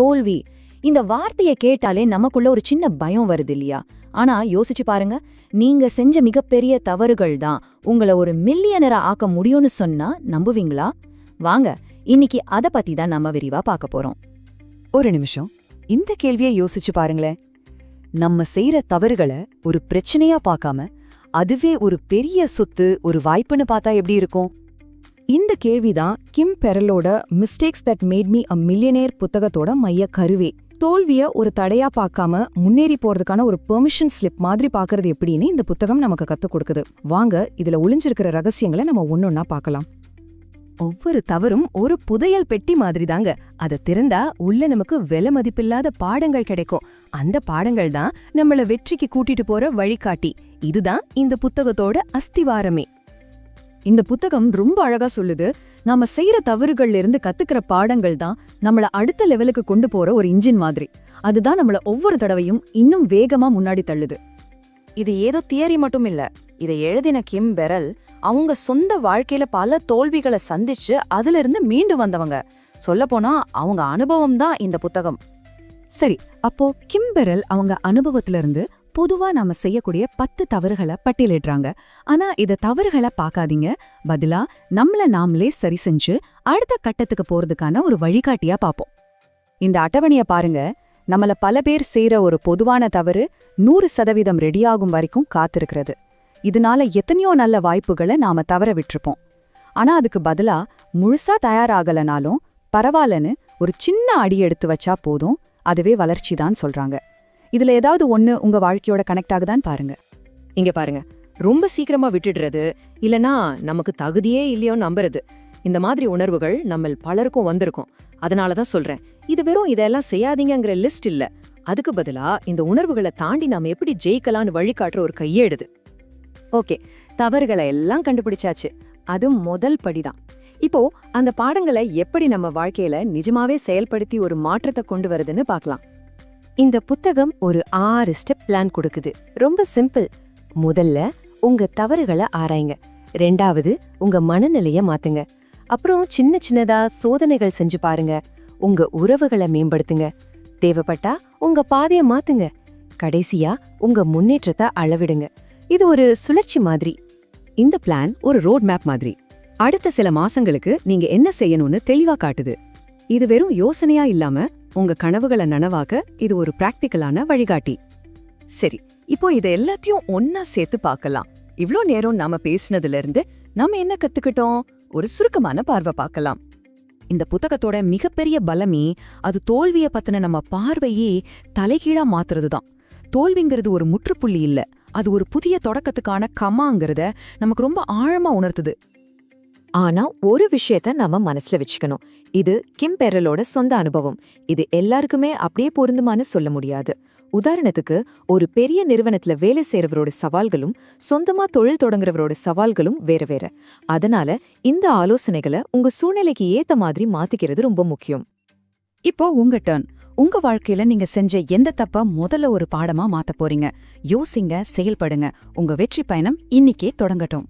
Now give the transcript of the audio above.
தோல்வி. இந்த வார்த்தையை கேட்டாலே நமக்குள்ள ஒரு சின்ன பயம் வருது இல்லையா? ஆனா யோசிச்சு பாருங்க. நீங்க செஞ்ச மிகப்பெரிய தவறுகள் தான். உங்களை ஒரு மில்லியனரா ஆக்க முடியும்னு சொன்னா நம்புவீங்களா? வாங்க இன்னைக்கு அத பத்தி தான் நம்ம விரிவா பார்க்க போறோம். ஒரு நிமிஷம். இந்த கேள்வியை யோசிச்சு பாருங்களேன். நம்ம செய்யற தவறுகளை ஒரு பிரச்சனையா பார்க்காம அதுவே ஒரு பெரிய சொத்து ஒரு வாய்ப்புன்னு பார்த்தா எப்படி இருக்கும்? இந்த கேள்விதான் Kim பெரலோட mistakes that made me a millionaire புத்தகத்தோட மைய கருவே. தோல்விய ஒரு தடையா பார்க்காம முன்னேறி போறதுக்கான ஒரு பெர்மிஷன் ஸ்லிப் மாதிரி பாக்குறது எப்படின்னு இந்த புத்தகம் நமக்கு கத்துக் கொடுக்குது. வாங்க இதுல ஒளிஞ்சிருக்கிற ரகசியங்களை நம்ம ஒன்னொன்னா பார்க்கலாம். ஒவ்வொரு தவறும் ஒரு புதையல் பெட்டி மாதிரி தாங்க அதை திறந்தா உள்ள நமக்கு விலை மதிப்பில்லாத பாடங்கள் கிடைக்கும். அந்த பாடங்கள் தான் நம்மள வெற்றிக்கு கூட்டிட்டு போற வழிகாட்டி. இதுதான் இந்த புத்தகத்தோட அஸ்திவாரமே. இந்த புத்தகம் ரொம்ப அழகா சொல்லுது. நாம செய்யற தவறுகள்ல இருந்து கத்துக்கிற பாடங்கள் தான் நம்மள அடுத்த லெவலுக்கு கொண்டு போற ஒரு இன்ஜின் மாதிரி. அதுதான் நம்மள ஒவ்வொரு தடவையும் இன்னும் வேகமா முன்னாடி தள்ளுது. இது ஏதோ தியரி மட்டும் இல்ல. இதை எழுதின கிம் பெரல் அவங்க சொந்த வாழ்க்கையில பல தோல்விகளை சந்திச்சு அதுல இருந்து மீண்டு வந்தவங்க. சொல்லப்போனா அவங்க அனுபவம் தான் இந்த புத்தகம். சரி அப்போ கிம்பெரல் அவங்க அனுபவத்துல இருந்து பொதுவா நாம செய்யக்கூடிய பத்து தவறுகளை பட்டியலிடுறாங்க. ஆனா இத தவறுகளை பார்க்காதீங்க. பதிலா நம்மள நாமளே சரி செஞ்சு அடுத்த கட்டத்துக்கு போறதுக்கான ஒரு வழிகாட்டியா பாப்போம் இந்த அட்டவணைய பாருங்க. நம்மள பல பேர் செய்யற ஒரு பொதுவான தவறு நூறு சதவீதம் ரெடியாகும் வரைக்கும் காத்திருக்கிறது. இதனால எத்தனையோ நல்ல வாய்ப்புகளை நாம தவற விட்டுருப்போம். ஆனா அதுக்கு பதிலா முழுசா தயாராகலனாலும் பரவாயில்லன்னு ஒரு சின்ன அடி எடுத்து வச்சா போதும். அதுவே வளர்ச்சி தான் சொல்றாங்க. இதுல ஏதாவது ஒன்று உங்க வாழ்க்கையோட கனெக்ட் ஆகுதான்னு பாருங்க. இங்க பாருங்க. ரொம்ப சீக்கிரமா விட்டுடுறது இல்லனா நமக்கு தகுதியே இல்லையோ நம்புறது. இந்த மாதிரி உணர்வுகள் நம்ம பலருக்கும் வந்திருக்கும். அதனால தான் சொல்றேன். இது வெறும் இதெல்லாம் செய்யாதீங்கங்கிற லிஸ்ட் இல்ல. அதுக்கு பதிலா இந்த உணர்வுகளை தாண்டி நாம எப்படி ஜெயிக்கலாம்னு வழிகாட்டுற ஒரு கையேடுது ஓகே தவறுகளை எல்லாம் கண்டுபிடிச்சாச்சு. அது முதல் படிதான். இப்போ அந்த பாடங்களை எப்படி நம்ம வாழ்க்கையில நிஜமாவே செயல்படுத்தி ஒரு மாற்றத்தை கொண்டு வருதுன்னு பார்க்கலாம். இந்த புத்தகம் ஒரு ஆறு ஸ்டெப் பிளான் கொடுக்குது. ரொம்ப சிம்பிள் முதல்ல உங்க தவறுகளை ஆராய்ங்க. ரெண்டாவது உங்க மனநிலைய மாத்துங்க. அப்புறம் சின்ன சின்னதா சோதனைகள் செஞ்சு பாருங்க. உங்க உறவுகளை மேம்படுத்துங்க. தேவைப்பட்டா உங்க பாதைய மாத்துங்க. கடைசியா உங்க முன்னேற்றத்தை அளவிடுங்க. இது ஒரு சுழற்சி மாதிரி. இந்த பிளான் ஒரு ரோட் மேப் மாதிரி. அடுத்த சில மாசங்களுக்கு நீங்க என்ன செய்யணும்னு தெளிவா காட்டுது. இது வெறும் யோசனையா இல்லாம உங்க கனவுகளை நனவாக்க இது ஒரு பிராக்டிக்கலான வழிகாட்டி. சரி இப்போ இதை எல்லாத்தையும் ஒன்னா சேர்த்து பார்க்கலாம். இவ்ளோ நேரம் நாம பேசினதுல இருந்து நாம என்ன கத்துக்கிட்டோம்? ஒரு சுருக்கமான பார்வை பார்க்கலாம். இந்த புத்தகத்தோட மிகப்பெரிய பலமே அது தோல்விய பத்தின நம்ம பார்வையே தலைகீழா மாத்துறது தான் தோல்விங்கிறது ஒரு முற்றுப்புள்ளி இல்ல அது ஒரு புதிய தொடக்கத்துக்கான கமாங்கிறத நமக்கு ரொம்ப ஆழமா உணர்த்துது. ஆனா ஒரு விஷயத்த நம்ம மனசுல வச்சுக்கணும். இது கிம் பெரலோட சொந்த அனுபவம். இது எல்லாருக்குமே அப்படியே பொருந்துமான்னு சொல்ல முடியாது. உதாரணத்துக்கு ஒரு பெரிய நிறுவனத்துல வேலை செய்யறவரோட சவால்களும் சொந்தமா தொழில் தொடங்குறவரோட சவால்களும் வேற வேற. அதனால இந்த ஆலோசனைகளை உங்க சூழ்நிலைக்கு ஏத்த மாதிரி மாத்திக்கிறது ரொம்ப முக்கியம். இப்போ உங்க டர்ன் உங்க வாழ்க்கையில நீங்க செஞ்ச எந்த தப்ப முதல்ல ஒரு பாடமா மாத்த போறீங்க? யோசிங்க செயல்படுங்க. உங்க வெற்றி பயணம் இன்னிக்கே தொடங்கட்டும்.